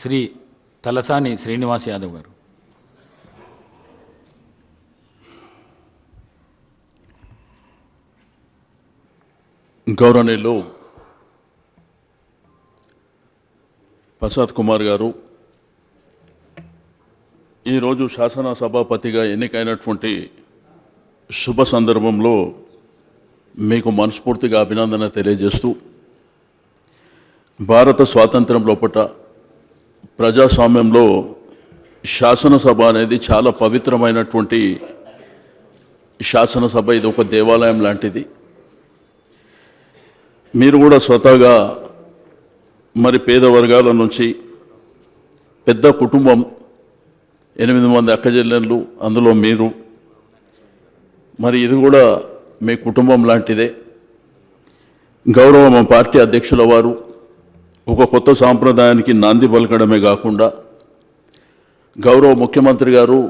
శ్రీ తలసాని శ్రీనివాస్ యాదవ్ గారు. గౌరవనీయులు ప్రసాద్ కుమార్ గారు ఈరోజు శాసన సభాపతిగా ఎన్నికైనటువంటి శుభ సందర్భంలో మీకు మనస్ఫూర్తిగా అభినందన తెలియజేస్తూ భారత స్వాతంత్ర్యం లోపట ప్రజాస్వామ్యంలో శాసనసభ అనేది చాలా పవిత్రమైనటువంటి శాసనసభ. ఇది ఒక దేవాలయం లాంటిది. మీరు కూడా స్వతహాగా మరి పేద వర్గాల నుంచి పెద్ద కుటుంబం ఎనిమిది మంది అక్కచెల్లెళ్ళు అందులో మీరు. మరి ఇది కూడా మీ కుటుంబం లాంటిదే. గౌరవ మా పార్టీ అధ్యక్షుల వారు ఒక కొత్త సాంప్రదాయానికి నాంది పలకడమే కాకుండా గౌరవ ముఖ్యమంత్రి గారు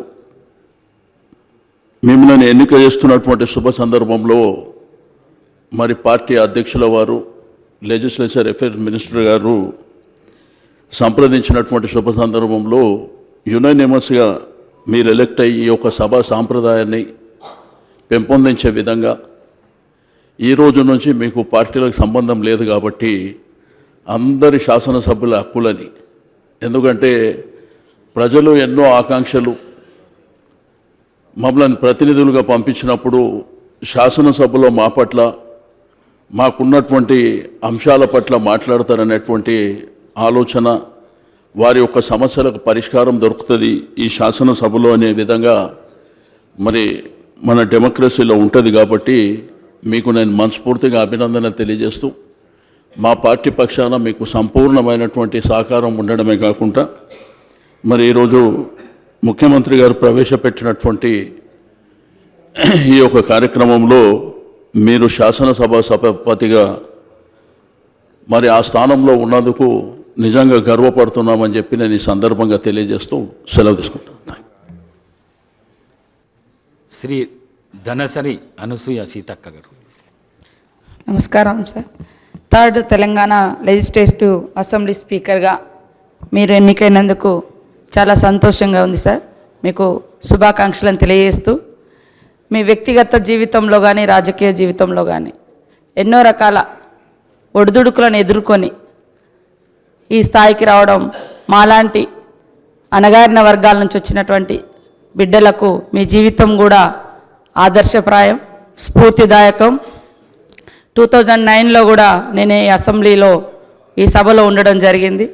మిమ్మల్ని ఎన్నిక చేస్తున్నటువంటి శుభ సందర్భంలో మరి పార్టీ అధ్యక్షుల వారు లెజిస్లేచర్ అఫేర్స్ మినిస్టర్ గారు సంప్రదించినటువంటి శుభ సందర్భంలో యునానిమస్గా మీరు ఎలెక్ట్ అయ్యి ఈ యొక్క సభా సాంప్రదాయాన్ని పెంపొందించే విధంగా ఈ రోజు నుంచి మీకు పార్టీలకు సంబంధం లేదు కాబట్టి అందరి శాసనసభ్యుల హక్కులని. ఎందుకంటే ప్రజలు ఎన్నో ఆకాంక్షలు. మమ్మల్ని ప్రతినిధులుగా పంపించినప్పుడు శాసనసభలో మా పట్ల మాకున్నటువంటి అంశాల పట్ల మాట్లాడతారనేటువంటి ఆలోచన వారి యొక్క సమస్యలకు పరిష్కారం దొరుకుతుంది ఈ శాసనసభలో అనే విధంగా మరి మన డెమోక్రసీలో ఉంటుంది కాబట్టి మీకు నేను మనస్ఫూర్తిగా అభినందన తెలియజేస్తూ మా పార్టీ పక్షాన మీకు సంపూర్ణమైనటువంటి సహకారం ఉండడమే కాకుండా మరి ఈరోజు ముఖ్యమంత్రి గారు ప్రవేశపెట్టినటువంటి ఈ యొక్క కార్యక్రమంలో మీరు శాసనసభ సభాపతిగా మరి ఆ స్థానంలో ఉన్నందుకు నిజంగా గర్వపడుతున్నామని చెప్పి నేను ఈ సందర్భంగా తెలియజేస్తూ సెలవు తీసుకుంటాను. Thank you. శ్రీ ధనసరి అనసూయ సీతక్క గారు. నమస్కారం sir. Third Telangana legislative assembly స్పీకర్గా మీరు ఎన్నికైనందుకు చాలా సంతోషంగా ఉంది సార్. మీకు శుభాకాంక్షలను తెలియజేస్తూ మీ వ్యక్తిగత జీవితంలో కానీ రాజకీయ జీవితంలో కానీ ఎన్నో రకాల ఒడిదుడుకులను ఎదుర్కొని ఈ స్థాయికి రావడం మాలాంటి అణగారిన వర్గాల నుంచి వచ్చినటువంటి బిడ్డలకు మీ జీవితం కూడా ఆదర్శప్రాయం స్ఫూర్తిదాయకం. టూ థౌజండ్ నైన్లో కూడా నేను ఈ అసెంబ్లీలో ఈ సభలో ఉండడం జరిగింది.